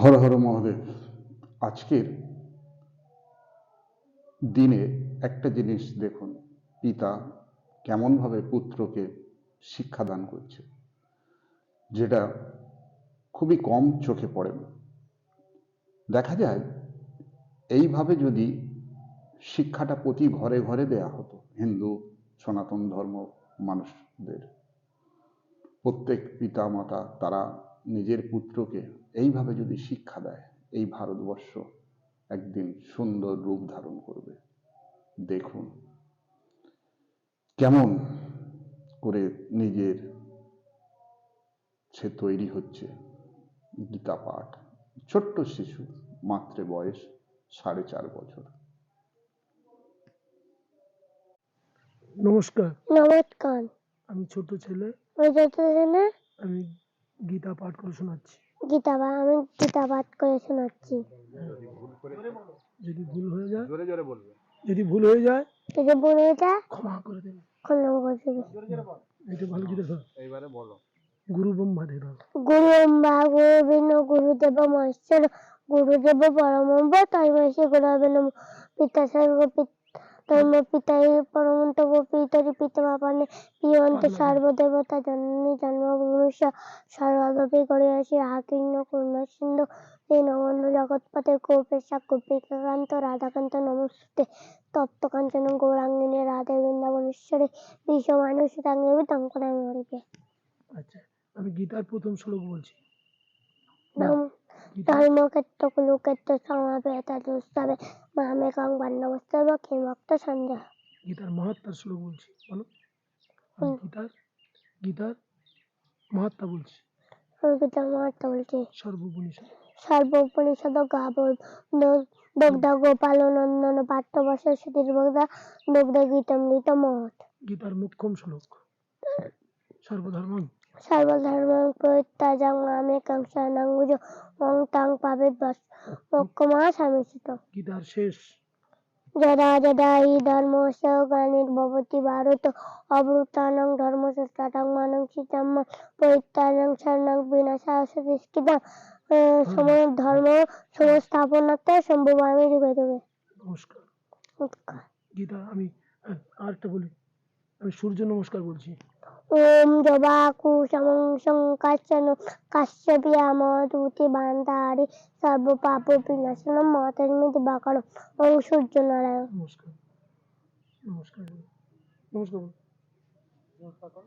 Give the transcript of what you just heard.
হর হর মহাদেব। আজকের দিনে একটা জিনিস দেখুন, পিতা কেমনভাবে পুত্রকে শিক্ষাদান করছে, যেটা খুবই কম চোখে পড়ে দেখা যায়, এইভাবে যদি শিক্ষাটা প্রতি ঘরে ঘরে দেয়া হতো, হিন্দু, সনাতন ধর্ম মানুষদের, প্রত্যেক পিতা মাতা তারা নিজের পুত্রকে এইভাবে যদি শিক্ষা দেয় এই ভারতবর্ষ একদিন সুন্দর রূপ ধারণ করবে। দেখুন কেমন করে নিজের সে তৈরি হচ্ছে গীতা পাঠ। ছোট্ট শিশু মাত্র বয়স সাড়ে চার বছর। নমস্কার। নমস্কার। আমি ছোট ছেলে। আমি যতজনে আমি গীতা পাঠ করে শোনাচ্ছি। গীতা বা আমি গীতা পাঠ করে শোনাচ্ছি। যদি ভুল হয়ে যায় জোরে জোরে বলবে। যদি ভুল হয়ে যায় যদি বলে এটা ক্ষমা করে দেবে। খন্ড করছে এটা ভালো করে ধর এইবারে বলো। গুরু ব্রহ্মা দেব গুরু ব্রহ্মা গুরু বিষ্ণু গুরুদেব মহেশ্বর গুরুদেব পরম তৈমসী গুরবে নম পিতা সর্ব ধর্ম পিতাই পরমন্ত পিতরি পিতা পানে পিয়ন্ত সর্বদেবতা জননী জন্মভূমিষ্য সর্বাগপি করে আসি। আকীর্ণ করুণা সিন্ধু দীনবন্ধু জগৎপতে গোপেশা গোপিকাকান্ত রাধাকান্ত নমস্তে তপ্ত কাঞ্চন গৌরাঙ্গিনী রাধে বৃন্দাবনেশ্বরী বিশ্ব মানুষ রাঙ্গে তঙ্কনামি হরিবে আচ্ছা আমি গীতার প্রথম শ্লোক বলছি। নম ধর্মক্ষেত্র কুলুক্ষেত্র সমাবেত দুস্তবে মামে কং বান্নবস্তব সন্দেহ। গীতার মহাত্মার শ্লোক বলছি বলো। আমি গীতার গীতার মহাত্মা বলছি। প্রকৃত মহত্ব বলছি। সর্বপনিষদ। সর্ব উপনিষদ গাব দগ্ধ গোপাল নন্দন সুধীর দগ্ধ গীতমৃত মহৎ। গীতার মুখ্যম শ্লোক। সর্বধর্ম তাং পাবে বস। মক্ষমা স্বামীসিত গীতার শেষ? যদা যদা হি ধর্মস্য গ্লানির্ভবতি ভারত মানং পরিত্রাণং শরণং বিনাশায় সতিষ্ঠিতং। সম ধর্ম সংস্থাপনার্থে সম্ভবামি যুগে যুগে। নমস্কার। গীতা আমি আরেকটা বলি। আমি সূর্য নমস্কার বলছি। ওম জবা কুসমং সংকাশন কাশ্যপিয়াম তুতি বান্তারি সর্ব পাপ বিনাশনম মতর্মিতি বাকারম ওম সূর্য নারায়ণ নমস্কার নমস্কার নমস্কার নমস্কার।